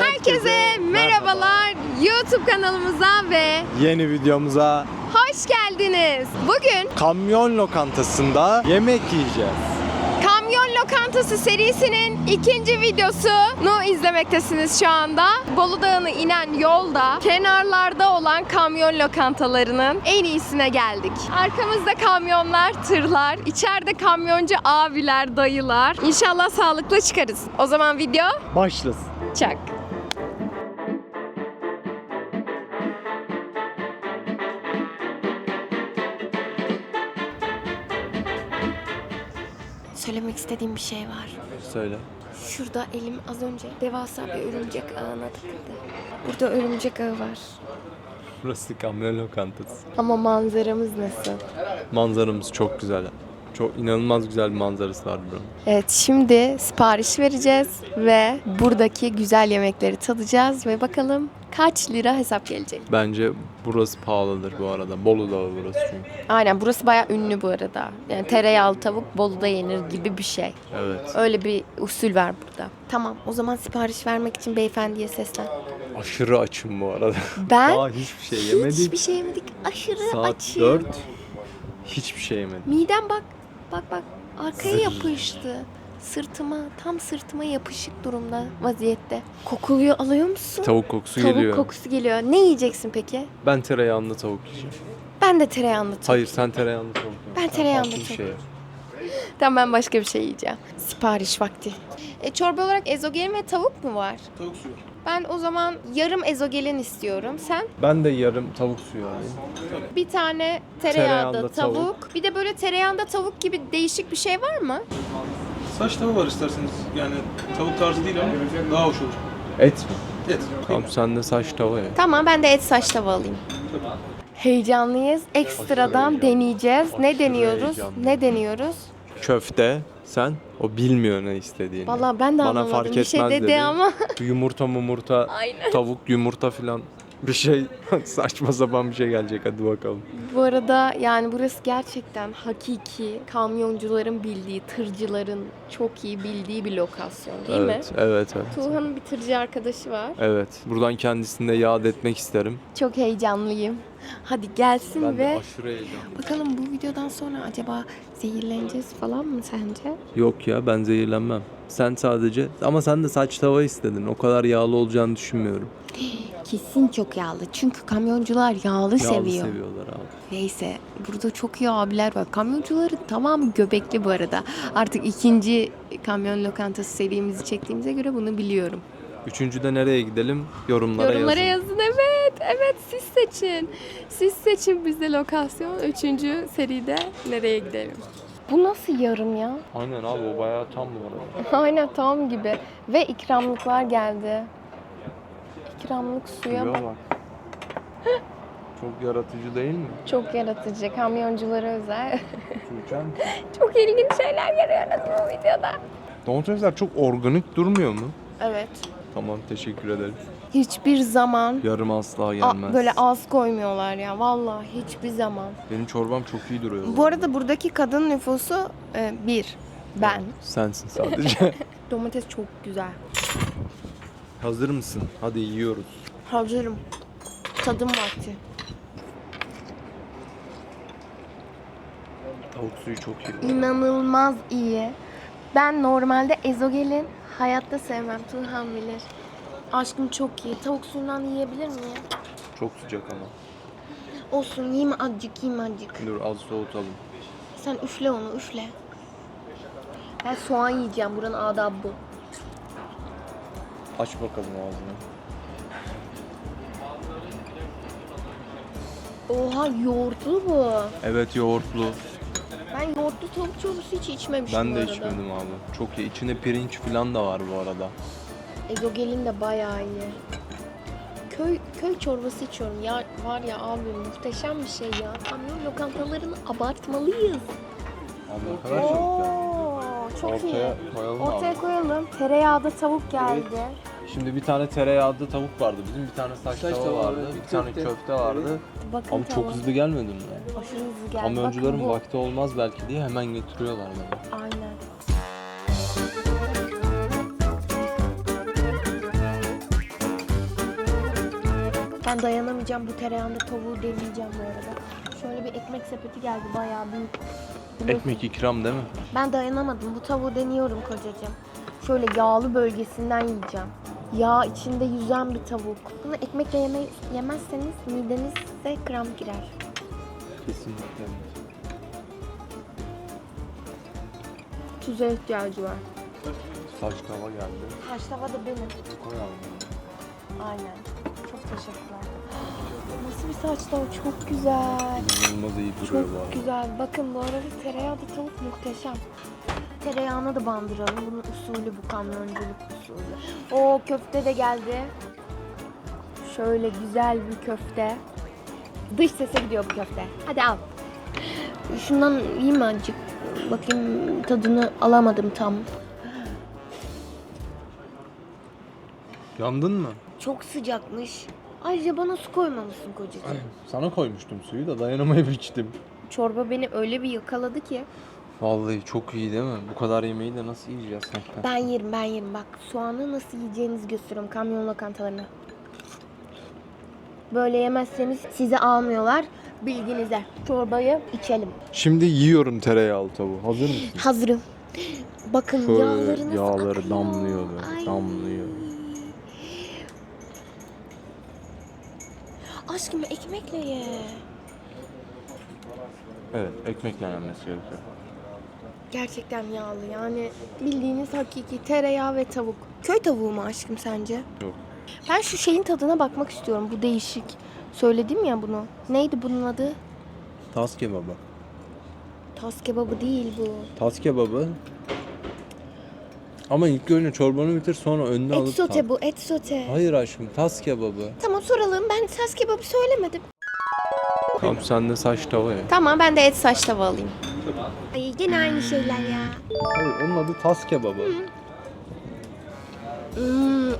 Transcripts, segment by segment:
Herkese merhabalar. YouTube kanalımıza ve Yeni videomuza hoş geldiniz. Bugün kamyon lokantasında yemek yiyeceğiz. Kamyon Lokantası serisinin ikinci videosunu izlemektesiniz şu anda. Bolu Dağı'nı inen yolda kenarlarda olan kamyon lokantalarının en iyisine geldik. Arkamızda kamyonlar, tırlar, içeride kamyoncu abiler, dayılar. İnşallah sağlıklı çıkarız. O zaman video Başlasın. çak. Söylemek istediğim bir şey var. Söyle. Şurada elim az önce devasa bir örümcek ağına takıldı. Burada örümcek ağı var. Burası kamyon lokantası. Ama manzaramız nasıl? Manzaramız çok güzel. Çok inanılmaz güzel bir manzarası var buranın. Evet şimdi sipariş vereceğiz ve buradaki güzel yemekleri tadacağız ve bakalım kaç lira hesap gelecek. Bence burası pahalıdır bu arada. Bolu Dağı burası çünkü. Aynen burası bayağı ünlü bu arada. Yani tereyağlı tavuk Bolu'da yenir gibi bir şey. Evet. Öyle bir usul var burada. Tamam o zaman sipariş vermek için beyefendiye seslen. Aşırı açım bu arada. Ben Daha hiçbir şey yemedik. hiçbir şey yemedik. Aşırı Saat açım. 4. Hiçbir şey yemedik. Midem bak, bak bak arkaya Zırr. yapıştı. Sırtıma, tam sırtıma yapışık durumda vaziyette. Kokuluyor, alıyor musun? Tavuk kokusu Tavuk geliyor. kokusu geliyor. Ne yiyeceksin peki? Ben tereyağında tavuk yiyeceğim. Ben de tereyağında tavuk. Hayır sen tereyağında tavuk ye. Ben tereyağında tavuk. şey ye. Tamam ben başka bir şey yiyeceğim. Sipariş vakti. E, çorba olarak ezogelin ve tavuk mu var? Tavuk suyu. Ben o zaman yarım ezogelin istiyorum. Sen? Ben de yarım tavuk suyu alayım. Bir tane tereyağında, Tereyağında tavuk. tavuk. Bir de böyle tereyağında tavuk gibi değişik bir şey var mı? Saç tava var isterseniz. Yani tavuk tarzı değil ama daha hoş olur. Et mi? Et. Tamam sen de saç tava ye. Tamam ben de et saç tava alayım. Heyecanlıyız. Ekstradan deneyeceğiz. ne deniyoruz? Ne deniyoruz? Köfte sen o bilmiyor ne istediğini. Vallahi ben de Bana anlamadım. fark bir şey etmez dedi, dedi. ama. Yumurta mumurta, Aynen. tavuk yumurta filan bir şey saçma sapan bir şey gelecek hadi bakalım. Bu arada yani burası gerçekten hakiki kamyoncuların bildiği, tırcıların çok iyi bildiği bir lokasyon değil mi? evet, evet, evet. Tuğhan'ın bir tırcı arkadaşı var. Evet. Buradan kendisini de yad etmek isterim. Çok heyecanlıyım. Hadi gelsin Ben ve bakalım bu videodan sonra acaba zehirleneceğiz falan mı sence? Yok ya ben zehirlenmem. Sen sadece ama sen de saç tava istedin. O kadar yağlı olacağını düşünmüyorum. Kesin çok yağlı. Çünkü kamyoncular yağlı, Yağlı seviyor. seviyorlar abi. Neyse burada çok iyi abiler var. Kamyoncuların tamamı göbekli bu arada. Artık ikinci kamyon lokantası serimizi çektiğimize göre bunu biliyorum. Üçüncüde nereye gidelim? Yorumlara, Yorumlara yazın. yazın evet. Evet siz seçin. Siz seçin bizde lokasyon. Üçüncü seride nereye gidelim? Bu nasıl yarım ya? Aynen abi o bayağı tam bu arada. Aynen tam gibi. Ve ikramlıklar geldi. İkramlık suya Suya bak. Çok yaratıcı değil mi? Çok yaratıcı. Kamyonculara özel. Tuğçen. çok ilginç şeyler görüyoruz bu videoda. Domatesler çok organik durmuyor mu? Evet. Tamam teşekkür ederim. Hiçbir zaman Yarım asla a- böyle az koymuyorlar ya. Vallahi hiçbir zaman. Benim çorbam çok iyi duruyor. Bu arada buradaki kadın nüfusu e, bir. Ben. Sensin sadece. Domates çok güzel. Hazır mısın? Hadi yiyoruz. Hazırım. Tadım vakti. Tavuk suyu çok iyi. İnanılmaz iyi. Ben normalde ezogelin hayatta sevmem. Turhan bilir. Aşkım çok iyi. Tavuk suyundan yiyebilir miyim? Çok sıcak ama. Olsun yiyeyim azıcık yiyeyim azıcık. Dur az soğutalım. Sen üfle onu üfle. Ben soğan yiyeceğim. Buranın adabı bu. Aç bakalım ağzını. Oha yoğurtlu bu. Evet yoğurtlu. Ben yoğurtlu tavuk çorbası hiç içmemiştim Ben bu de arada. içmedim abi. Çok iyi. İçinde pirinç falan da var bu arada. Ezogelin de bayağı iyi. Köy köy çorbası içiyorum. Ya var ya abi muhteşem bir şey ya. Kamyon lokantalarını abartmalıyız. Abi ne kadar çabuk ya. Oo, çok Ortaya iyi. koyalım Ortaya abi. koyalım. Tereyağda tavuk geldi. Şimdi bir tane tereyağlı tavuk vardı. Bizim bir tane saç, Saç tava tava vardı. vardı, Bir tane köfte. köfte vardı. Bakın Ama çok hızlı gelmedin mi? Aşırı hızlı geldi. Kamyoncuların Bakın bu. vakti olmaz belki diye hemen getiriyorlar beni. Aynen. Ben dayanamayacağım bu tereyağında tavuğu deneyeceğim bu arada. Şöyle bir ekmek sepeti geldi bayağı büyük. Biliyorsun, Ekmek ikram değil mi? Ben dayanamadım. Bu tavuğu deniyorum kocacığım. Şöyle yağlı bölgesinden yiyeceğim. Yağ içinde yüzen bir tavuk. Bunu ekmekle yeme yemezseniz midenize kramp girer. Kesinlikle. Tuza ihtiyacı var. Saç tava geldi. Haş tava da benim. Koy abi. Aynen. Çok teşekkürler. Nasıl bir saç tava? Çok güzel. İnanılmaz iyi duruyor bu Çok arada. güzel. Bakın bu arada tereyağı da tavuk muhteşem. Tereyağına da bandıralım. Bunun usulü bu kamyonculuk usulü. O köfte de geldi. Şöyle güzel bir köfte. Dış sese gidiyor bu köfte. Hadi al. Şundan yiyeyim mi azıcık? Bakayım tadını alamadım tam. Yandın mı? Çok sıcakmış. Ayrıca bana su koymamışsın kocacığım. Sana koymuştum suyu da dayanamayıp içtim. Çorba beni öyle bir yakaladı ki. Vallahi çok iyi değil mi? Bu kadar yemeği de nasıl yiyeceğiz? Ben yerim ben yerim bak soğanı nasıl yiyeceğinizi gösteriyorum kamyon lokantalarına. Böyle yemezseniz sizi almıyorlar bilginize. Çorbayı içelim. Şimdi yiyorum tereyağlı tavuğu. Hazır mısın? Hazırım. Bakın Şöyle yağları nasıl yağları akıyor. damlıyor böyle, Ay. damlıyor. Aşkım ekmekle ye. Evet, ekmekle yenmesi gerekiyor. Gerçekten yağlı yani bildiğiniz hakiki tereyağı ve tavuk. Köy tavuğu mu aşkım sence? Yok. Ben şu şeyin tadına bakmak istiyorum. Bu değişik. Söyledim ya bunu. Neydi bunun adı? Tas kebabı. Tas kebabı değil bu. Tas kebabı. Ama ilk önce çorbanı bitir sonra önüne Et alıp sote bu, et sote. Hayır aşkım, tas kebabı. Tamam soralım. Ben tas kebabı söylemedim. Tamam sen de saç tava ye. Tamam ben de et saç tava alayım. Ay yine aynı şeyler ya. Hayır, onun adı tas kebabı. Hmm.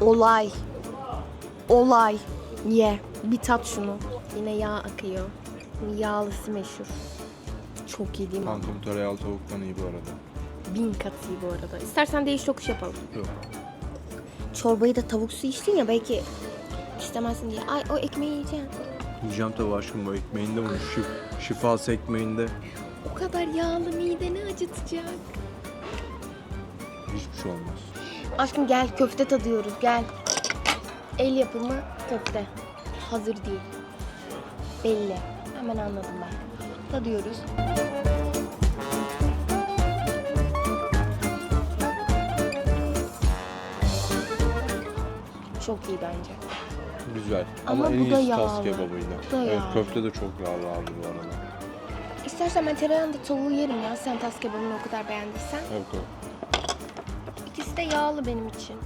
Olay. Olay. Ye. Bir tat şunu. Yine yağ akıyor. Yağlısı meşhur. Çok iyi değil mi? Kankam tereyağlı tavuktan iyi bu arada. Bin kat iyi bu arada. İstersen değiş tokuş yapalım. Yok. Çorbayı da tavuk su içtin ya belki istemezsin diye. Ay o ekmeği yiyeceksin. Yiyeceğim tabii aşkım bu ekmeğinde bunun şif, şifası ekmeğinde. O kadar yağlı mideni acıtacak. Hiçbir şey olmaz. Aşkım gel köfte tadıyoruz gel. El yapımı köfte. Hazır değil. Belli. Hemen anladım ben. Tadıyoruz. Çok iyi bence. Güzel. Ama Ama, en bu da iyisi tas yağlı. kebabıydı. Bu da evet yağlı. köfte de çok yağlı abi bu arada. İstersen ben tereyağında tavuğu yerim ya. Sen tas kebabını o kadar beğendiysen. Evet evet. İkisi de yağlı benim için.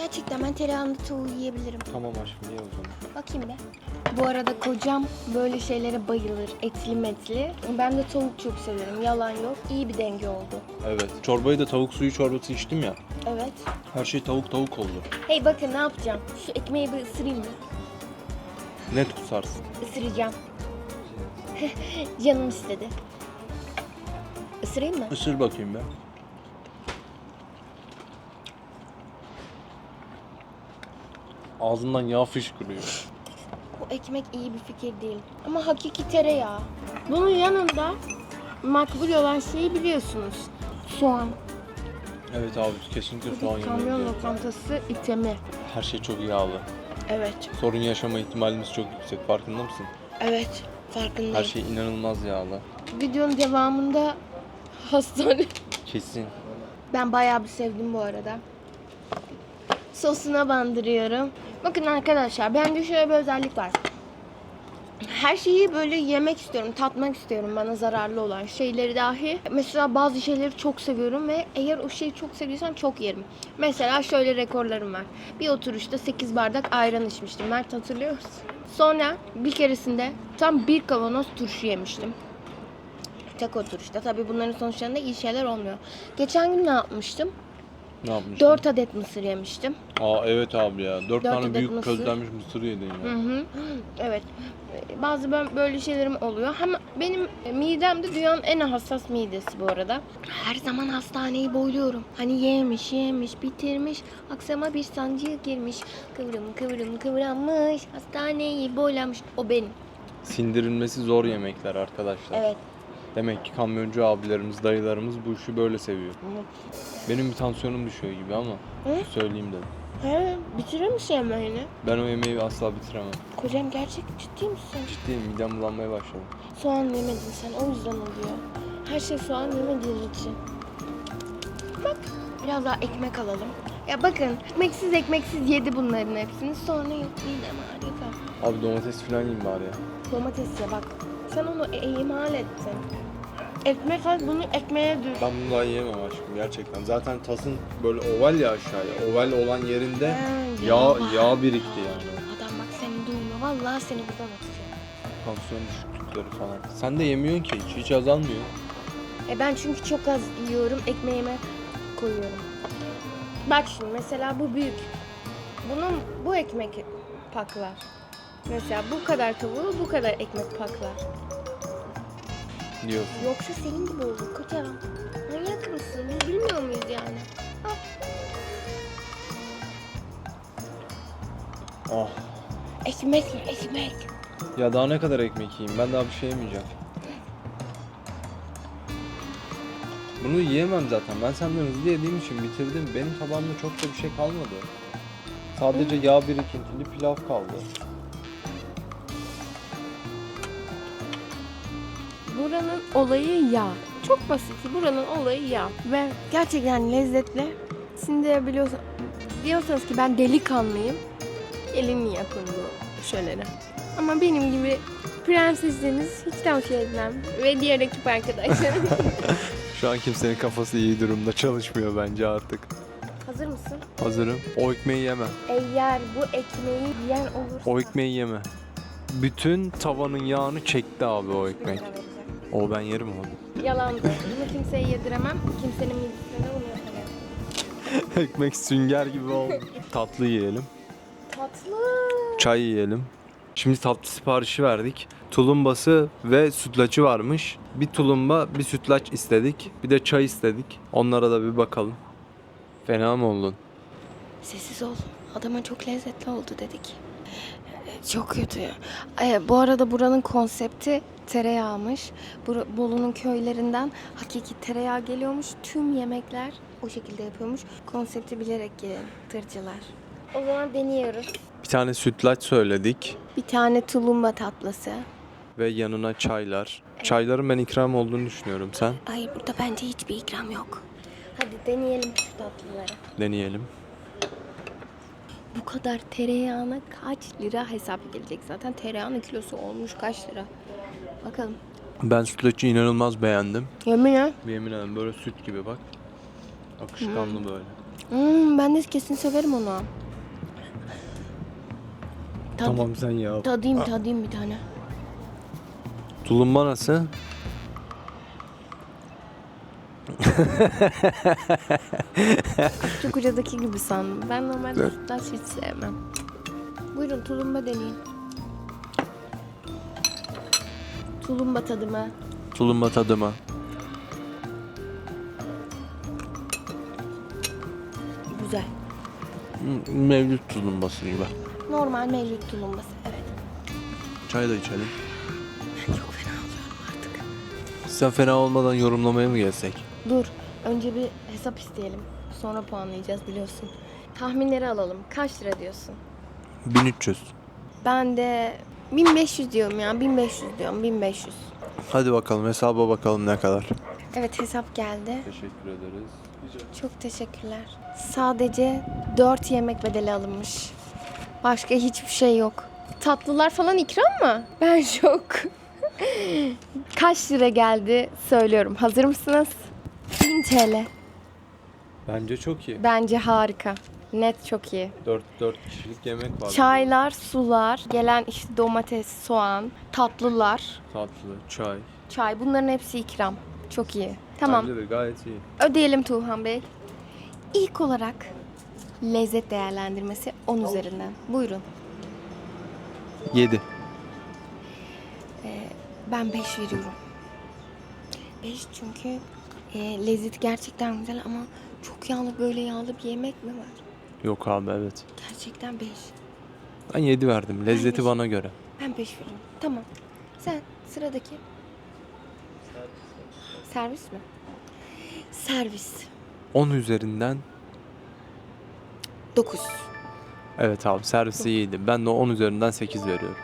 Gerçekten ben tereyağında tavuğu yiyebilirim. Tamam aşkım ye o zaman. Bakayım be. Bu arada kocam böyle şeylere bayılır. Etli metli. Ben de tavuk çok severim. Yalan yok. İyi bir denge oldu. Evet. Çorbayı da tavuk suyu çorbası içtim ya. Evet. Her şey tavuk tavuk oldu. Hey bakın ne yapacağım. Şu ekmeği bir ısırayım mı? Ne tutarsın? Isıracağım. Canım istedi. Isırayım mı? Isır bakayım be. Ağzından yağ fışkırıyor. Bu ekmek iyi bir fikir değil. Ama hakiki tereyağı. Bunun yanında makbul olan şeyi biliyorsunuz. Soğan. Evet abi kesinlikle soğan kamyon yemeği. lokantası itemi. Her şey çok yağlı. Evet. Sorun yaşama ihtimalimiz çok yüksek. Farkında mısın? Evet. Farkındayım. Her şey inanılmaz yağlı. Videonun devamında hastane. Kesin. Ben bayağı bir sevdim bu arada. Sosuna bandırıyorum. Bakın arkadaşlar bende şöyle bir özellik var. Her şeyi böyle yemek istiyorum, tatmak istiyorum bana zararlı olan şeyleri dahi. Mesela bazı şeyleri çok seviyorum ve eğer o şeyi çok seviyorsam çok yerim. Mesela şöyle rekorlarım var. Bir oturuşta 8 bardak ayran içmiştim. Mert hatırlıyor musun? Sonra bir keresinde tam bir kavanoz turşu yemiştim. Tek oturuşta. Tabii bunların sonuçlarında iyi şeyler olmuyor. Geçen gün ne yapmıştım? Ne yapmıştın? 4 adet mısır yemiştim. Aa evet abi ya. 4 Dört tane adet büyük mısır. közlenmiş mısır yedin ya. Hı hı. Evet. Bazı bö- böyle şeylerim oluyor. Hem benim midem de dünyanın en hassas midesi bu arada. Her zaman hastaneyi boyluyorum. Hani yemiş, yemiş, bitirmiş. Akşama bir sancı girmiş. Kıvrım kıvrım kıvranmış. Hastaneyi boylamış. O benim. Sindirilmesi zor yemekler arkadaşlar. Evet. Demek ki kamyoncu abilerimiz, dayılarımız bu işi böyle seviyor. Benim bir tansiyonum düşüyor gibi ama Hı? söyleyeyim dedim. He, bitirir misin yemeğini? Ben o yemeği asla bitiremem. Kocam gerçek ciddi misin? Ciddiyim midem bulanmaya başladı. Soğan yemedin sen o yüzden oluyor. Her şey soğan yemediğin için. Bak biraz daha ekmek alalım. Ya bakın ekmeksiz ekmeksiz yedi bunların hepsini sonra yok ağrıyor falan. Abi domates falan yiyeyim bari ya. Domates ye bak. Sen onu e- ihmal ettin. Ekmek al bunu ekmeğe düş. Ben bunu daha yiyemem aşkım gerçekten. Zaten tasın böyle oval ya aşağıya. Oval olan yerinde Ha, yağ, yağ birikti yani. Adam bak seni duyma. Vallahi seni buradan atacağım. Tansiyon düşüklükleri falan. Sen de yemiyorsun ki hiç, hiç azalmıyor. E ben çünkü çok az yiyorum. Ekmeğime koyuyorum. Bak şimdi mesela bu büyük. Bunun bu ekmek paklar. Mesela bu kadar tavuğu bu kadar ekmek paklar. Diyorsun. Yoksa senin gibi olur kocam. Manyak mısın? Biz bilmiyor muyuz yani? Oh. Ekmek mi? Ekmek. Ya daha ne kadar ekmek yiyeyim? Ben daha bir şey yemeyeceğim. Bunu yiyemem zaten. Ben senden hızlı yediğim için bitirdim. Benim tabağımda çok da bir şey kalmadı. Sadece yağ birikintili pilav kaldı. Buranın olayı yağ. Çok basit. Buranın olayı yağ. Ve gerçekten lezzetli. Şimdi de biliyorsun, diyorsanız ki ben delikanlıyım. Elini yapın bu şeyleri. Ama benim gibi prensesleriniz hiç tavsiye etmem. Ve diğer ekip arkadaşlarım. Şu an kimsenin kafası iyi durumda çalışmıyor bence artık. Hazır mısın? Hazırım. O ekmeği yeme. Eğer bu ekmeği yiyen olursa... O ekmeği yeme. Bütün tavanın yağını çekti abi o ekmek. O ben yerim onu. Yalandı. Bunu kimseye yediremem. Kimsenin midesine de bunu. Ekmek sünger gibi oldu. Tatlı yiyelim. Tatlı. Çay yiyelim. Şimdi tatlı siparişi verdik. Tulumbası ve sütlacı varmış. Bir tulumba, bir sütlaç istedik. Bir de çay istedik. Onlara da bir bakalım. Fena mı oldun? Sessiz ol. Adama çok lezzetli oldu dedik. Çok kötü. Ee, bu arada buranın konsepti tereyağmış. Bolu'nun köylerinden hakiki tereyağı geliyormuş. Tüm yemekler o şekilde yapıyormuş. Konsepti bilerek gelin tırcılar. O zaman deniyoruz. Bir tane sütlaç söyledik. Bir tane tulumba tatlısı. Ve yanına çaylar. Çayların ben ikram olduğunu düşünüyorum. Sen? Ay burada bence hiçbir ikram yok. Hadi deneyelim şu tatlıları. Deneyelim. Bu kadar tereyağına kaç lira hesap gelecek zaten. Tereyağının kilosu olmuş kaç lira. Bakalım. Ben sütlacı inanılmaz beğendim. Yemin ya. Yemin ederim böyle süt gibi bak. Akışkanlı böyle. Hmm, ben de kesin severim onu. Tad, Tamam sen ya. Tadayım tadayım bir tane. Tulumba nasıl? Çukurca'daki gibi sandım. Ben normalde sütlaç hiç sevmem. Buyurun tulumba deneyin. Tulumba tadı mı? Tulumba tadı mı? Güzel. Hmm, Mevlüt tulumbası gibi. Normal mevcut tulumbası. Evet. Çay da içelim. Çok fena oluyorum artık. Sen fena olmadan yorumlamaya mı gelsek? Dur. Önce bir hesap isteyelim. Sonra puanlayacağız biliyorsun. Tahminleri alalım. Kaç lira diyorsun? 1300. Ben de 1500 diyorum ya. 1500 diyorum. 1500. Hadi bakalım hesaba bakalım ne kadar. Evet hesap geldi. Teşekkür ederiz. Çok teşekkürler. Sadece 4 yemek bedeli alınmış. Başka hiçbir şey yok. Tatlılar falan ikram mı? Ben şok. Kaç lira geldi söylüyorum. Hazır mısınız? 1000 TL. Bence çok iyi. Bence harika. Net çok iyi. 4 4 kişilik yemek var. Çaylar, sular, gelen işte domates, soğan, tatlılar, Tatlı, çay. çay bunların hepsi ikram. Çok iyi. Tamam. Bence de gayet iyi. Ödeyelim Tuğhan Bey. İlk olarak lezzet değerlendirmesi 10 üzerinden. Buyurun. 7. Ben 5 veriyorum. 5 çünkü e, lezzeti gerçekten güzel ama çok yağlı böyle yağlı bir yemek mi var? Yok abi evet. Gerçekten 5. Ben 7 verdim. Lezzeti beş. bana göre. Ben 5 veriyorum. Tamam. Sen sıradaki. Servis mi? Servis. 10 üzerinden 9. evet abi servisi iyiydi. Ben de 10 üzerinden 8 veriyorum.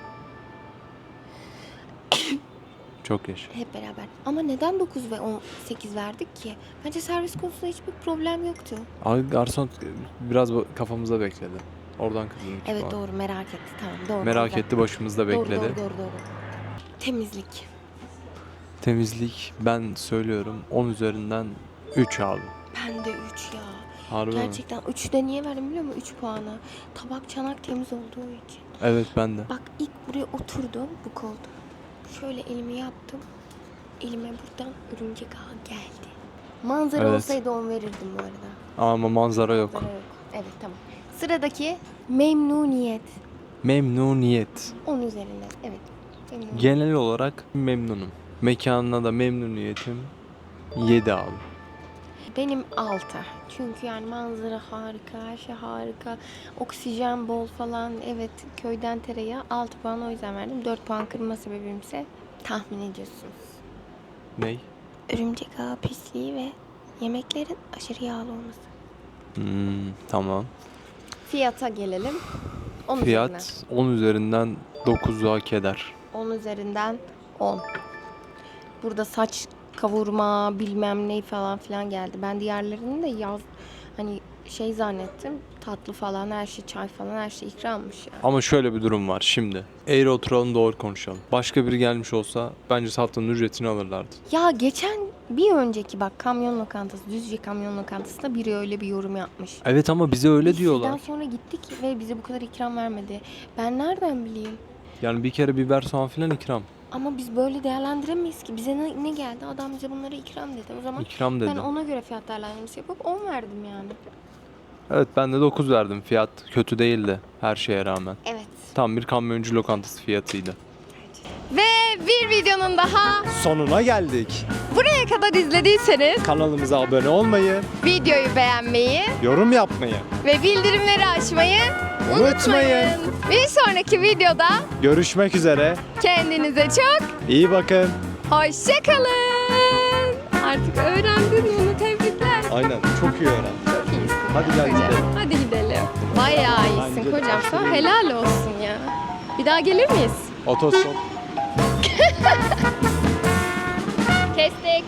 Çok yaşa. Hep beraber. Ama neden 9 ve 18 verdik ki? Bence servis konusunda hiçbir problem yoktu. Abi garson biraz kafamızda bekledi. Oradan kızdım. Evet doğru merak etti. Tamam doğru. Merak doğru. etti başımızda Doğru, bekledi. Doğru doğru doğru. Temizlik. Temizlik ben söylüyorum 10 üzerinden 3 abi. Ben de 3 ya. Harbi? Gerçekten 3 de niye verdim biliyor musun? 3 puanı. Tabak çanak temiz olduğu için. Evet ben de. Bak ilk buraya oturdum bu koltuğa. Şöyle elimi yaptım. Elime buradan örümcek ağı geldi. Manzara Evet. olsaydı 10 verirdim bu arada. Ama manzara yok. Manzara yok. Evet tamam. Sıradaki memnuniyet. Memnuniyet. 10 üzerinden. Evet. Memnuniyet. Genel olarak memnunum. Mekanına da memnuniyetim 7 abi. Benim 6. Çünkü yani manzara harika, her şey harika. Oksijen bol falan. Evet köyden tereyağı 6 puan o yüzden verdim. 4 puan kırma sebebimse tahmin ediyorsunuz. Ney? Örümcek ağı pisliği ve yemeklerin aşırı yağlı olması. Hmm, tamam. Fiyata gelelim. 10 üzerinden. Fiyat 10 üzerinden 9 hak eder. 10 üzerinden 10. Burada saç kavurma bilmem ne falan filan geldi. Ben diğerlerini de yaz hani şey zannettim. Tatlı falan her şey çay falan her şey ikrammış yani. Ama şöyle bir durum var şimdi. Eğri oturalım doğru konuşalım. Başka biri gelmiş olsa bence saftanın ücretini alırlardı. Ya geçen bir önceki bak kamyon lokantası Düzce kamyon lokantasında biri öyle bir yorum yapmış. Evet ama bize öyle Biz diyorlar. sonra gittik ve bize bu kadar ikram vermedi. Ben nereden bileyim? Yani bir kere biber soğan filan ikram. Ama biz böyle değerlendiremeyiz ki. Bize ne, ne geldi? Adam bize bunları ikram dedi. O zaman İkram ben dedim. ona göre fiyat değerlendirmesi yapıp 10 verdim yani. Evet ben de 9 verdim. Fiyat kötü değildi her şeye rağmen. Evet. Tam bir kamyoncu lokantası fiyatıydı. Ve bir videonun daha Sonuna geldik. buraya kadar izlediyseniz Kanalımıza abone olmayı, videoyu beğenmeyi yorum yapmayı ve bildirimleri açmayı unutmayın. Bir sonraki videoda görüşmek üzere. kendinize çok İyi bakın. hoşçakalın. Artık öğrendin bunu tebrikler. Aynen çok iyi öğrendik. Çok iyisin. Hadi gel kocam. gidelim. Hadi gidelim. Bayağı iyisin Bence kocam. Sana helal olsun ya. Bir daha gelir miyiz? Otostop. Kestik.